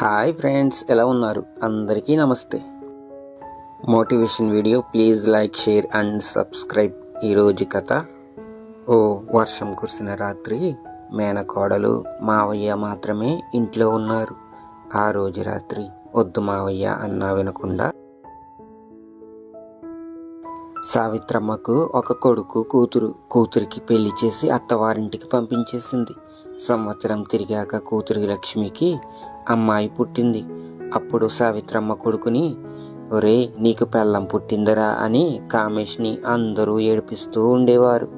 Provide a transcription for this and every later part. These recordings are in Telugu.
హాయ్ ఫ్రెండ్స్ ఎలా ఉన్నారు? అందరికీ నమస్తే. Motivation video please like share and subscribe ఈరోజు కథ ఓ వర్షం కురిసిన రాత్రి మేనకోడలు మావయ్య మాత్రమే ఇంట్లో ఉన్నారు. ఆ రోజు రాత్రి వద్దు మావయ్య అన్నా వినకుండా సావిత్రమ్మకు ఒక కొడుకు కూతురు కూతురికి పెళ్ళి చేసి అత్తవారింటికి పంపించేసింది. సంవత్సరం తిరిగాక కూతురి లక్ష్మికి అమ్మాయి పుట్టింది. అప్పుడు సావిత్రమ్మ కొడుకుని ఒరే నీకు పెళ్ళం పుట్టిందరా అని కామేష్ని అందరూ ఏడిపిస్తూ ఉండేవారు.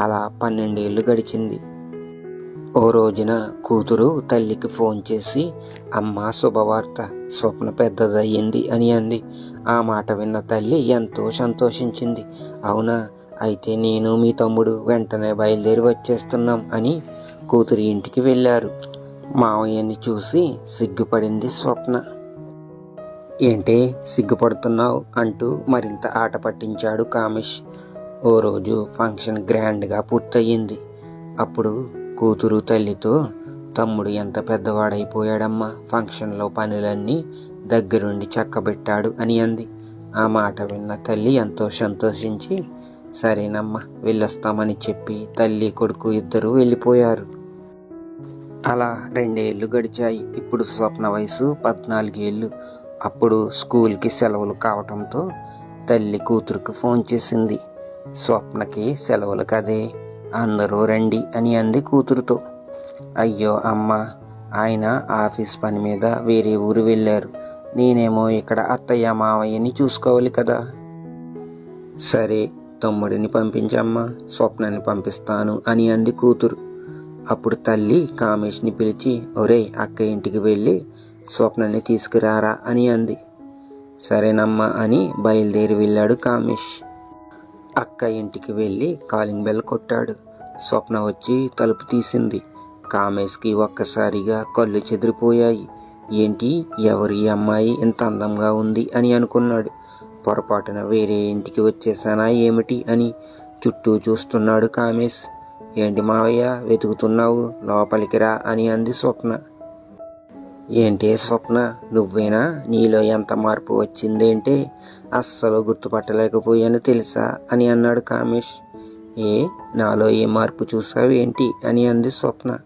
అలా పన్నెండేళ్ళు గడిచింది. ఓ రోజున కూతురు తల్లికి ఫోన్ చేసి అమ్మ శుభవార్త. స్వప్న పెద్దదయ్యింది అని అంది. ఆ మాట విన్న తల్లి ఎంతో సంతోషించింది. అవునా అయితే నేను మీ తమ్ముడు వెంటనే బయలుదేరి వచ్చేస్తున్నాం అని కూతురి ఇంటికి వెళ్ళారు. మావయ్యని చూసి సిగ్గుపడింది స్వప్న. ఏంటే సిగ్గుపడుతున్నావు? అంటూ మరింత ఆట పట్టించాడు కామేష్. ఓ రోజు ఫంక్షన్ గ్రాండ్గా పూర్తయింది. అప్పుడు కూతురు తల్లితో తమ్ముడు ఎంత పెద్దవాడైపోయాడమ్మా ఫంక్షన్లో పనులన్నీ దగ్గరుండి చక్కబెట్టాడు అని అంది. ఆ మాట విన్న తల్లి ఎంతో సంతోషించి సరేనమ్మా వెళ్ళొస్తామని చెప్పి తల్లి కొడుకు ఇద్దరూ వెళ్ళిపోయారు. అలా రెండేళ్ళు గడిచాయి. ఇప్పుడు స్వప్న వయసు పద్నాలుగేళ్ళు అప్పుడు స్కూల్కి సెలవులు కావటంతో తల్లి కూతురుకు ఫోన్ చేసింది. స్వప్నకి సెలవులు కదే అందరూ రండి అని అంది కూతురుతో. అయ్యో అమ్మ ఆయన ఆఫీస్ పని మీద వేరే ఊరు వెళ్ళారు. నేనేమో ఇక్కడ అత్తయ్య మావయ్యని చూసుకోవాలి కదా. సరే తమ్ముడిని పంపించమ్మా స్వప్నని పంపిస్తాను అని అంది కూతురు. అప్పుడు తల్లి కామేష్ని పిలిచి ఒరే అక్క ఇంటికి వెళ్ళి స్వప్నాన్ని తీసుకురారా అని అంది. సరేనమ్మా అని బయలుదేరి వెళ్ళాడు కామేష్. అక్క ఇంటికి వెళ్ళి కాలింగ్ బెల్ కొట్టాడు. స్వప్న వచ్చి తలుపు తీసింది. కామేష్కి ఒక్కసారిగా కళ్ళు చెదిరిపోయాయి. ఏంటి? ఎవరి అమ్మాయి? ఇంత అందంగా ఉంది అని అనుకున్నాడు. పొరపాటున వేరే ఇంటికి వచ్చేసానా? ఏమిటి? అని చుట్టూ చూస్తున్నాడు కామేష్. ఏంటి మావయ్య వెతుకుతున్నావు? లోపలికి రా అని అంది స్వప్న. ఏంటే స్వప్న? నువ్వేనా? నీలో ఎంత మార్పు వచ్చిందేంటే? అస్సలు గుర్తుపట్టలేకపోయాను తెలుసా అని అన్నాడు కామేష్. ఏ నాలో ఏ మార్పు చూసావేంటి అని అంది స్వప్న.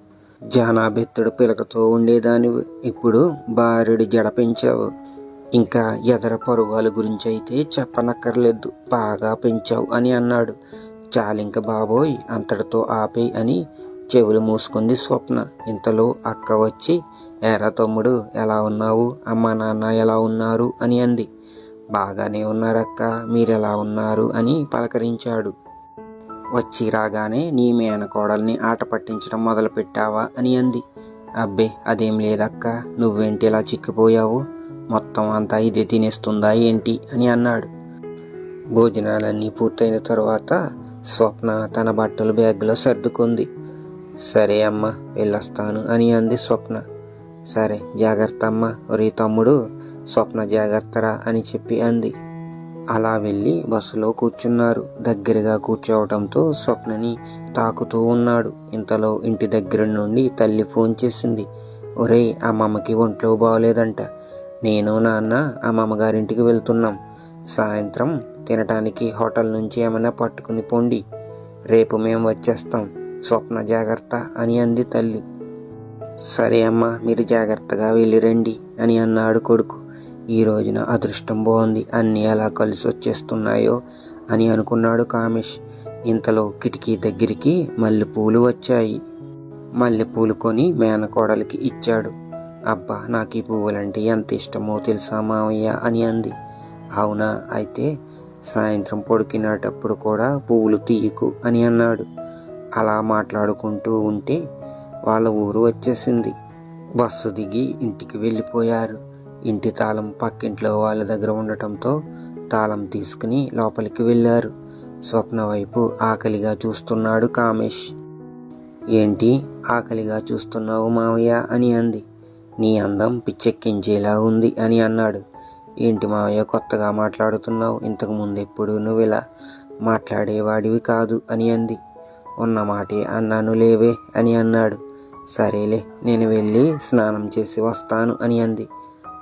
జానాబెత్తుడు పిలకతో ఉండేదానివి. ఇప్పుడు బారెడు జడ పెంచావు. ఇంకా ఎదర పరువాల గురించి అయితే చెప్పనక్కర్లేదు. బాగా పెంచావు అని అన్నాడు. చాలింక బాబోయ్ అంతటితో ఆపేయి అని చెవులు మూసుకుంది స్వప్న. ఇంతలో అక్క వచ్చి ఎరా తమ్ముడు ఎలా ఉన్నావు? అమ్మ నాన్న ఎలా ఉన్నారు? అని అంది. బాగానే ఉన్నారక్క మీరెలా ఉన్నారు? అని పలకరించాడు. వచ్చి రాగానే నీ మేనకోడల్ని ఆట పట్టించడం మొదలు పెట్టావా అని అంది. అబ్బే అదేం లేదక్క నువ్వేంటి ఇలా చిక్కిపోయావు? మొత్తం అంతా ఇదే తినేస్తుందా ఏంటి? అని అన్నాడు. భోజనాలన్నీ పూర్తయిన తర్వాత స్వప్న తన బట్టలు బ్యాగ్లో సర్దుకుంది. సరే అమ్మ వెళ్ళొస్తాను అని అంది స్వప్న. సరే జాగ్రత్త అమ్మ. ఒరే తమ్ముడు స్వప్న జాగ్రత్తరా అని చెప్పి అంది. అలా వెళ్ళి బస్సులో కూర్చున్నారు. దగ్గరగా కూర్చోవడంతో స్వప్నని తాకుతూ ఉన్నాడు. ఇంతలో ఇంటి దగ్గర నుండి తల్లి ఫోన్ చేసింది. ఒరే అమ్మమ్మకి ఒంట్లో బాగోలేదంట నేను నాన్న అమ్మమ్మ గారింటికి వెళ్తున్నాం. సాయంత్రం తినటానికి హోటల్ నుంచి ఏమైనా పట్టుకుని పొండి. రేపు మేము వచ్చేస్తాం. స్వప్న జాగ్రత్త అని అంది తల్లి. సరే అమ్మా మీరు జాగ్రత్తగా వెళ్ళి రండి అని అన్నాడు కొడుకు. ఈ రోజున అదృష్టం బాగుంది. అన్నీ ఎలా కలిసి వచ్చేస్తున్నాయో అని అనుకున్నాడు కామేష్. ఇంతలో కిటికీ దగ్గరికి మల్లెపూలు వచ్చాయి. మల్లెపూలు కొని మేనకోడలికి ఇచ్చాడు. అబ్బా నాకు ఈ పువ్వులంటే ఎంత ఇష్టమో తెలుసా మావయ్య అని అంది. అవునా? అయితే సాయంత్రం పొడికినటప్పుడు కూడా పువ్వులు తీయకు అని అన్నాడు. అలా మాట్లాడుకుంటూ ఉంటే వాళ్ళ ఊరు వచ్చేసింది. బస్సు దిగి ఇంటికి వెళ్ళిపోయారు. ఇంటి తాళం పక్కింట్లో వాళ్ళ దగ్గర ఉండటంతో తాళం తీసుకుని లోపలికి వెళ్ళారు. స్వప్న వైపు ఆకలిగా చూస్తున్నాడు కామేష్. ఏంటి ఆకలిగా చూస్తున్నావు మావయ్య? అని అంది. నీ అందం పిచ్చెక్కించేలా ఉంది అని అన్నాడు. ఏంటి మావయ్య కొత్తగా మాట్లాడుతున్నావు? ఇంతకు ముందు ఎప్పుడు నువ్వు ఇలా మాట్లాడేవాడివి కాదు అని అంది. ఉన్న మాటే అన్నాను లేవే అని అన్నాడు. సరేలే నేను వెళ్ళి స్నానం చేసి వస్తాను అని అంది.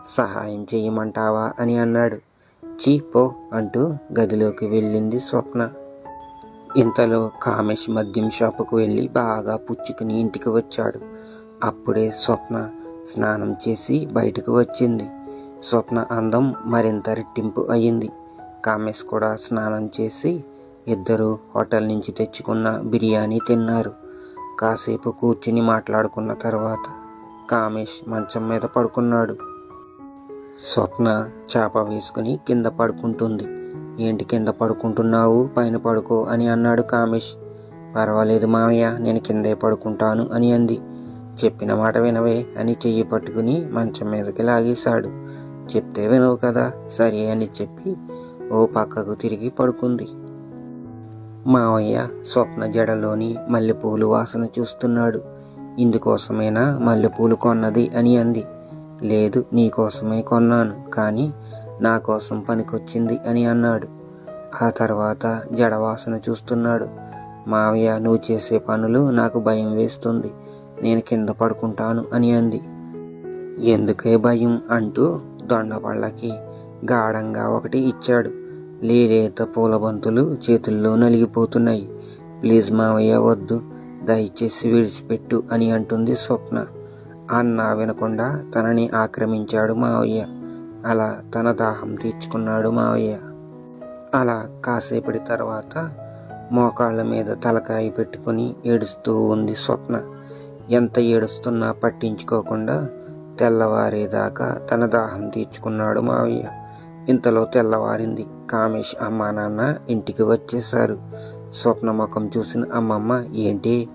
సహాయం చేయమంటావా అని అన్నాడు. చీపో అంటూ గదిలోకి వెళ్ళింది స్వప్న. ఇంతలో కామేష్ మద్యం షాపుకు వెళ్ళి బాగా పుచ్చుకుని ఇంటికి వచ్చాడు. అప్పుడే స్వప్న స్నానం చేసి బయటకు వచ్చింది. స్వప్న అందం మరింత రెట్టింపు అయింది కామేష్ కూడా స్నానం చేసి ఇద్దరు హోటల్ నుంచి తెచ్చుకున్న బిర్యానీ తిన్నారు. కాసేపు కూర్చుని మాట్లాడుకున్న తర్వాత కామేష్ మంచం మీద పడుకున్నాడు. స్వప్న చేప వేసుకుని కింద పడుకుంటుంది. ఏంటి కింద పడుకుంటున్నావు? పైన పడుకో అని అన్నాడు కామేష్ పర్వాలేదు మామయ్య నేను కిందే పడుకుంటాను అని అంది. చెప్పిన మాట వినవే అని చెయ్యి పట్టుకుని మంచం మీదకి లాగేశాడు. చెప్తే వినవు కదా? సరే అని చెప్పి ఓ పక్కకు తిరిగి పడుకుంది. మావయ్య స్వప్న జడలోని మల్లెపూలు వాసన చూస్తున్నాడు. ఇందుకోసమేనా మల్లెపూలు కొన్నది అని అంది. లేదు నీకోసమే కొన్నాను కానీ నా కోసం పనికొచ్చింది అని అన్నాడు. ఆ తర్వాత జడ వాసన చూస్తున్నాడు. మావయ్య నువ్వు చేసే పనులు నాకు భయం వేస్తుంది. నేను కింద పడుకుంటాను అని అంది. ఎందుకే భయం అంటూ దొండపళ్ళకి గాఢంగా ఒకటి ఇచ్చాడు. లేలేత పూల బంతులు చేతుల్లో నలిగిపోతున్నాయి. ప్లీజ్ మావయ్య వద్దు. దయచేసి విడిచిపెట్టు అని అంటుంది స్వప్న. అన్న వినకుండా తనని ఆక్రమించాడు మావయ్య. అలా తన దాహం తీర్చుకున్నాడు మావయ్య. అలా కాసేపటి తర్వాత మోకాళ్ళ మీద తలకాయ పెట్టుకుని ఏడుస్తూ ఉంది స్వప్న. ఎంత ఏడుస్తున్నా పట్టించుకోకుండా తెల్లవారేదాకా తన దాహం తీర్చుకున్నాడు మావయ్య. ఇంతలో తెల్లవారింది. కామేష్ అమ్మా నాన్న ఇంటికి వచ్చేశారు. స్వప్న ముఖం చూసిన అమ్మమ్మ ఏంటి?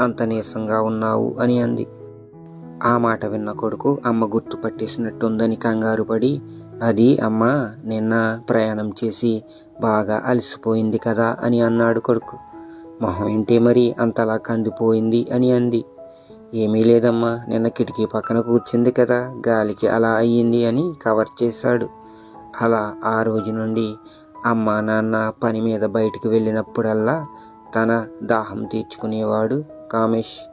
అంత నీరసంగా ఉన్నావు అని అంది. ఆ మాట విన్న కొడుకు అమ్మ గుర్తు పట్టేసినట్టుందని కంగారు పడి అది అమ్మ నిన్న ప్రయాణం చేసి బాగా అలసిపోయింది కదా అని అన్నాడు కొడుకు. మొహం ఏంటి మరి? అంతలా కందిపోయింది అని అంది. ఏమీ లేదమ్మా. నిన్న కిటికీ పక్కన కూర్చుంది కదా. గాలికి అలా అయ్యింది అని కవర్ చేశాడు. అలా ఆ రోజు నుండి అమ్మ నాన్న పని మీద బయటికి వెళ్ళినప్పుడల్లా తన దాహం తీర్చుకునేవాడు కామేష్.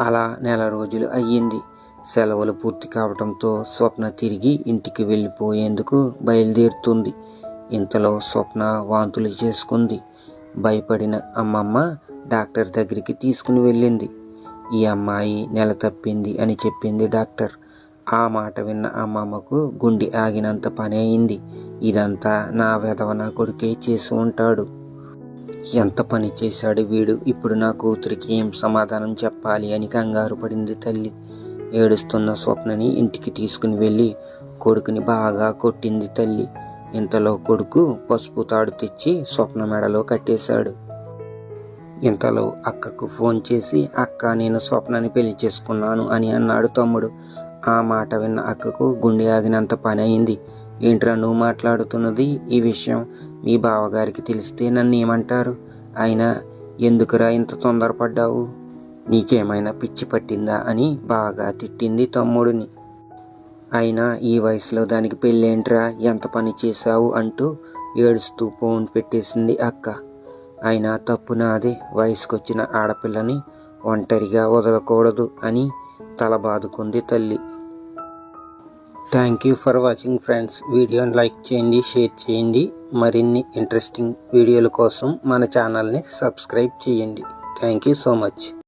అలా నెల రోజులు అయ్యింది. సెలవులు పూర్తి కావడంతో స్వప్న తిరిగి ఇంటికి వెళ్ళిపోయేందుకు బయలుదేరుతుంది. ఇంతలో స్వప్న వాంతులు చేసుకుంది. భయపడిన అమ్మమ్మ డాక్టర్ దగ్గరికి తీసుకుని వెళ్ళింది. ఈ అమ్మాయి నెల తప్పింది అని చెప్పింది డాక్టర్. ఆ మాట విన్న అమ్మమ్మకు గుండె ఆగినంత పని అయింది. ఇదంతా నా వెధవ నా కొడుకే చేసి ఉంటాడు. ఎంత పని చేశాడు వీడు? ఇప్పుడు నా కూతురికి ఏం సమాధానం చెప్పాలి అని కంగారు పడింది తల్లి. ఏడుస్తున్న స్వప్నని ఇంటికి తీసుకుని వెళ్ళి కొడుకుని బాగా కొట్టింది తల్లి. ఇంతలో కొడుకు పసుపు తాడు తెచ్చి స్వప్న మెడలో కట్టేశాడు. ఇంతలో అక్కకు ఫోన్ చేసి అక్క నేను స్వప్నాన్ని పెళ్ళి చేసుకున్నాను అని అన్నాడు తమ్ముడు. ఆ మాట విన్న అక్కకు గుండె ఆగినంత పని అయింది ఏంట్రా నువ్వు మాట్లాడుతున్నది ఈ విషయం? మీ బావగారికి తెలిస్తే నన్ను ఏమంటారు? అయినా ఎందుకురా ఇంత తొందరపడ్డావు? నీకేమైనా పిచ్చి పట్టిందా? అని బాగా తిట్టింది తమ్ముడిని. అయినా ఈ వయసులో దానికి పెళ్ళేంట్రా? ఎంత పని చేశావు? అంటూ ఏడుస్తూ ఫోన్ పెట్టేసింది అక్క. అయినా తప్పు నాదే వయసుకొచ్చిన ఆడపిల్లని ఒంటరిగా వదలకూడదు అని తల బాదుకుంది తల్లి thank you for watching friends వీడియోని లైక్ చేయండి షేర్ చేయండి. మరిన్ని ఇంట్రెస్టింగ్ వీడియోల కోసం మన ఛానల్ని సబ్స్క్రైబ్ చేయండి. Thank you so much